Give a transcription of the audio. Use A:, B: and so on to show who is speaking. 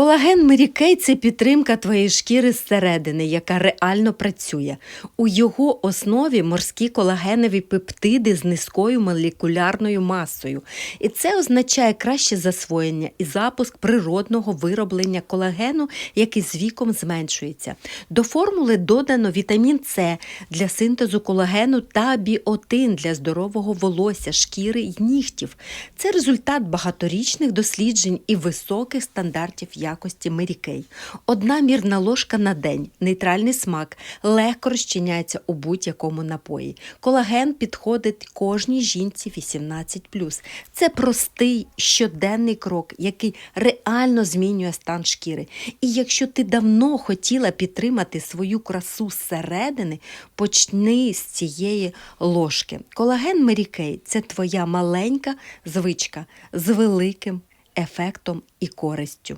A: Колаген Мерікей це підтримка твоєї шкіри зсередини, яка реально працює. У його основі морські колагенові пептиди з низькою молекулярною масою. І це означає краще засвоєння і запуск природного вироблення колагену, який з віком зменшується. До формули додано вітамін С для синтезу колагену та біотин для здорового волосся, шкіри й нігтів. Це результат багаторічних досліджень і високих стандартів якості Мерікей. Одна мірна ложка на день, нейтральний смак, легко розчиняється у будь-якому напої. Колаген підходить кожній жінці 18+. Це простий щоденний крок, який реально змінює стан шкіри. І якщо ти давно хотіла підтримати свою красу зсередини, почни з цієї ложки. Колаген Мерікей це твоя маленька звичка з великим ефектом і користю.